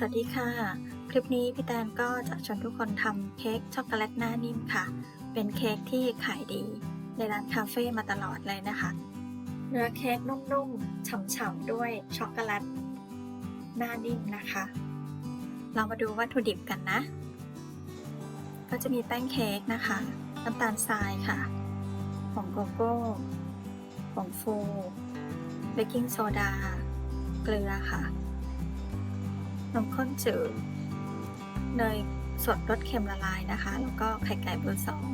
สวัสดีค่ะ คลิปนี้พี่แตนก็จะชวนทุกคนทำเค้กช็อกโกแลตหน้านิ่มค่ะ เป็นเค้กที่ขายดี ในร้านคาเฟ่มาตลอดเลยนะคะ เนื้อเค้กนุ่มๆฉ่ำๆด้วยช็อกโกแลตหน้านิ่มนะคะ เรามาดูวัตถุดิบกันนะ ก็จะมีแป้งเค้กนะคะ น้ำตาลทรายค่ะผงโกโก้ผงฟู เบกกิ้งโซดา เกลือค่ะ นมข้นจืดเนยสดรสเค็มละลายนะคะ แล้วก็ไข่ไก่เบอร์สอง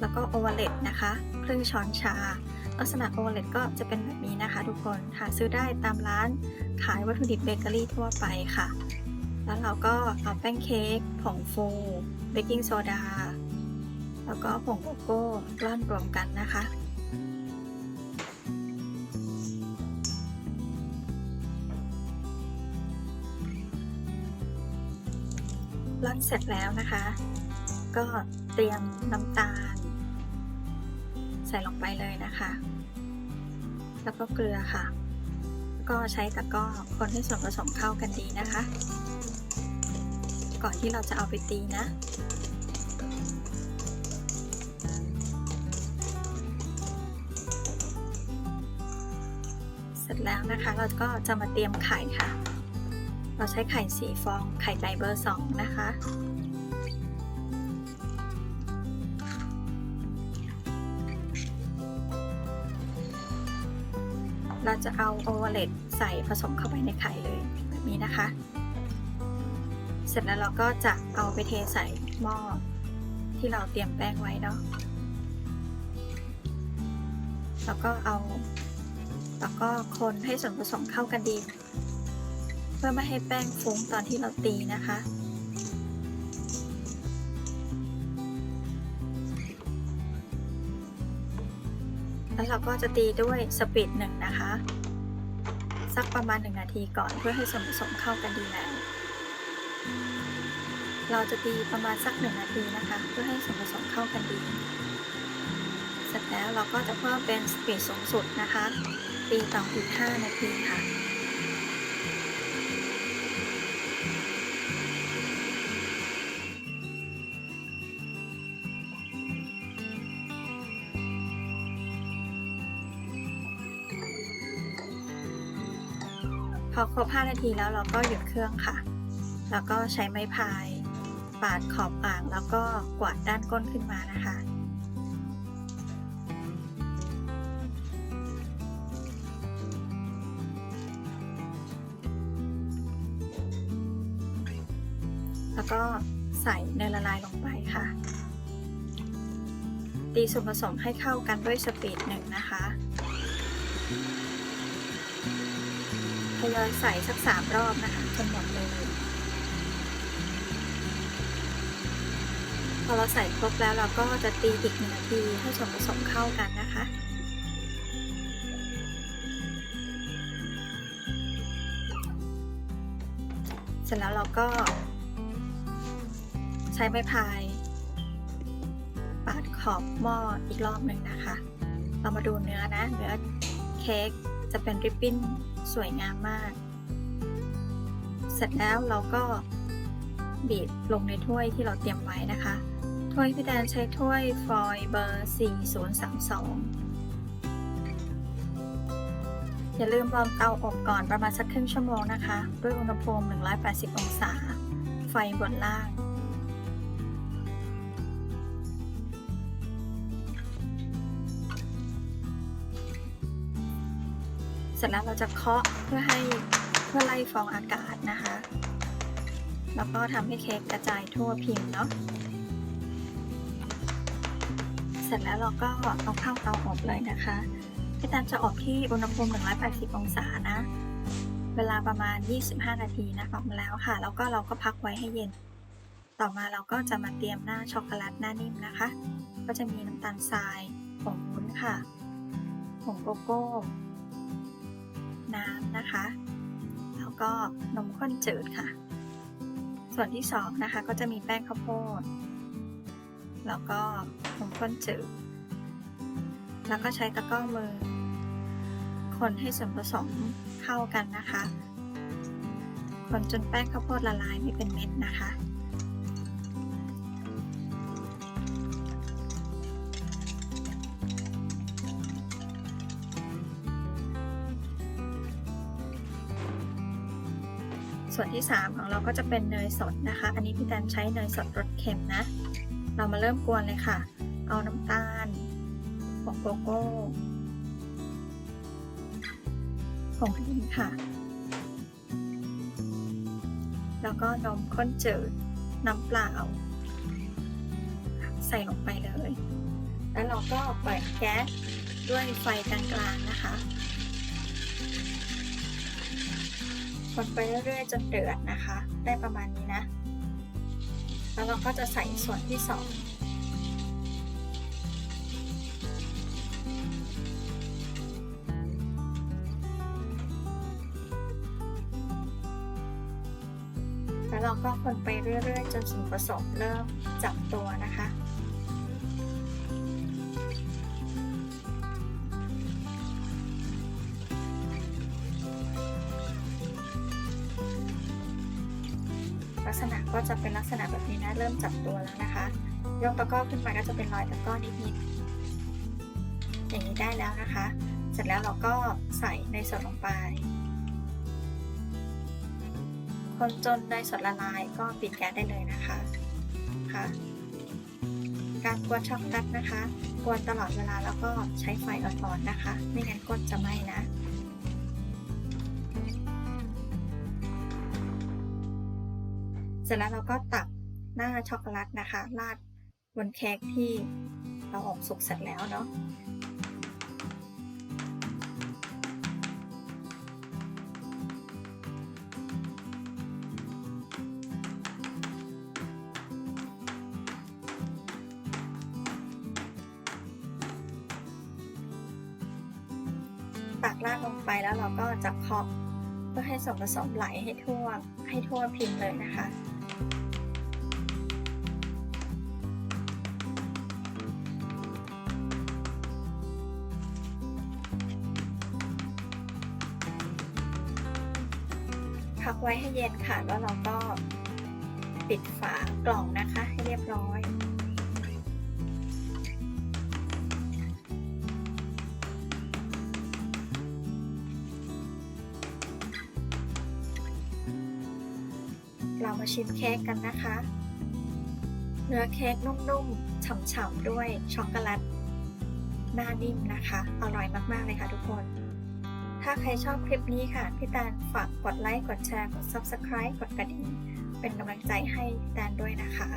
แล้วก็โอเวอร์เลตนะคะครึ่งช้อนชา ลักษณะโอเวอร์เลตก็จะเป็นแบบนี้นะคะ ทุกคนหาซื้อได้ตามร้านขายวัตถุดิบเบเกอรี่ทั่วไปค่ะ แล้วเราก็เอาแป้งเค้กผงฟูเบกกิ้งโซดาแล้วก็ผงโกโก้ร่อนรวมกันนะคะ ร่อนเสร็จแล้วนะคะ ก็เตรียมน้ำตาล ใส่ลงไปเลยนะคะ แล้วก็เกลือค่ะก็ใช้ตะกร้อคนให้ส่วนผสมเข้ากันดีนะคะ ก่อนที่เราจะเอาไปตีนะเสร็จแล้วนะคะ เราก็จะมาเตรียมไข่ค่ะ เราใช้ไข่สีฟอง ไข่ไก่เบอร์สองนะคะ เราจะเอาโอเวอร์เลตใส่ผสมเข้าไปในไข่เลยแบบนี้นะคะ เสร็จแล้วเราก็จะเอาไปเทใส่หม้อที่เราเตรียมแป้งไว้เนาะ แล้วก็เอา แล้วก็คนให้ส่วนผสมเข้ากันดี พื่อไม่ให้แป้งฟุ้งตอนที่เราตีนะคะ แล้วเราก็จะตีด้วยสปีดหนึ่งนะคะ สักประมาณหนึ่งนาทีก่อนเพื่อให้ส่วนผสมเข้ากันดีแล้ว เราจะตีประมาณสักหนึ่งนาทีนะคะ เพื่อให้ส่วนผสมเข้ากันดีเสร็จแล้วเราก็จะเพิ่มเป็นสปีดสูงสุดนะคะ ตีต่ออีก 5 นาทีค่ะ พอครบ 5 นาทีแล้วเราก็หยุดเครื่องค่ะ แล้วก็ใช้ไม้พาย ปาดขอบอ่างแล้วก็กวาดด้านก้นขึ้นมานะคะแล้วก็ใส่เนยละลายลงไปค่ะ ตีส่วนผสมให้เข้ากันด้วยสปีดหนึ่งนะคะ ยอยใส่สักสามรอบนะคะจนหมดเลยพอเราใส่ครบแล้วเราก็จะตีอีกหนึ่งนาทีให้ส่วนผสมเข้ากันนะคะเสร็จแล้วเราก็ ใช้ไม้พาย ปาดขอบหม้ออีกรอบหนึ่งนะคะ เรามาดูเนื้อนะ เนื้อเค้กจะเป็นริบบิ้น สวยงามมาก เสร็จแล้วเราก็บีบลงในถ้วยที่เราเตรียมไว้นะคะ ถ้วยพี่แดนใช้ถ้วยฟอยล์เบอร์ 4032 อย่าลืมวอร์มเตาอบก่อนประมาณสักครึ่งชั่วโมงนะคะ ด้วยอุณหภูมิ 180 องศา ไฟบนล่าง ร็จแล้วเราจะเคาะเพื่อให้เพื่อไล่ฟองอากาศนะคะ แล้วก็ทำให้เค้กกระจายทั่วพิมพ์เนาะเสร็จแล้วเราก็เอาเข้าเตาอบเลยนะคะพี่ตามจะอบที่อุณหภูมิ 180 องศานะ เวลาประมาณ 25 นาทีนะคะมาแล้วค่ะ แล้วก็เราก็พักไว้ให้เย็น ต่อมาเราก็จะมาเตรียมหน้าช็อกโกแลตหน้านิ่มนะคะ ก็จะมีน้ำตาลทรายผงวุ้นค่ะผงโกโก้ น้ำนะคะ แล้วก็นมข้นจืดค่ะ ส่วนที่สองนะคะก็จะมีแป้งข้าวโพด แล้วก็นมข้นจืด แล้วก็ใช้ตะกร้อมือ คนให้ส่วนผสมเข้ากันนะคะคคนจนแป้งข้าวโพดละลายไม่เป็นเม็ดนะคะ ส่วนที่ 3 ของเราก็จะเป็นเนยสดนะคะ อันนี้พี่แตนใช้เนยสดรสเค็มนะ เรามาเริ่มกวนเลยค่ะ เอาน้ำตาลผงโกโก้ผงพิมค่ะ แล้วก็นมข้นจืดน้ำเปล่า ใส่ลงไปเลย แล้วเราก็เปิดแก๊สด้วยไฟกลางๆนะคะ คนไปเรื่อยๆจนเดือดนะคะ ได้ประมาณนี้นะ แล้วเราก็จะใส่ส่วนที่สองแล้วเราก็คนไปเรื่อยๆ จนส่วนผสมเริ่มจับตัวนะคะ ก็จะเป็นลักษณะแบบนี้นะ เริ่มจับตัวแล้วนะคะ ยกตะก้อขึ้นมาก็จะเป็นรอยตะก้อนิดๆ อย่างนี้ได้แล้วนะคะ เสร็จแล้วเราก็ใส่ในสดลงไป คนจนเนสดละลายก็ปิดแก๊สได้เลยนะคะค่ะการกวนช็อกกแลตนะคะ กวนตลอดเวลาแล้วก็ใช้ไฟอ่อนๆนะคะ ไม่งั้นก้นจะไหม้นะ ร็จแล้วเราก็ตักหน้าช็อกโกแลตนะคะ ราดบนเค้กที่เราอบสุกเสร็จแล้วเนาะตักราดลงไปแล้วเราก็จะเคาะเพื่อให้ส่วนผสมไหลให้ทั่วให้ทั่วพิมพ์เลยนะคะ พักไว้ให้เย็นค่ะ แล้วเราก็ปิดฝากล่องนะคะ ให้เรียบร้อยเรามาชิมเค้กกันนะคะ เนื้อเค้กนุ่มๆ ฉ่ำๆ ด้วยช็อกโกแลตหน้านิ่มนะคะ อร่อยมากๆเลยค่ะทุกคน ถ้าใครชอบคลิปนี้ค่ะ พี่ตานฝากกดไลค์ กดแชร์ กด Subscribe กดกระดิ่ง เป็นกำลังใจให้พี่ตานด้วยนะคะ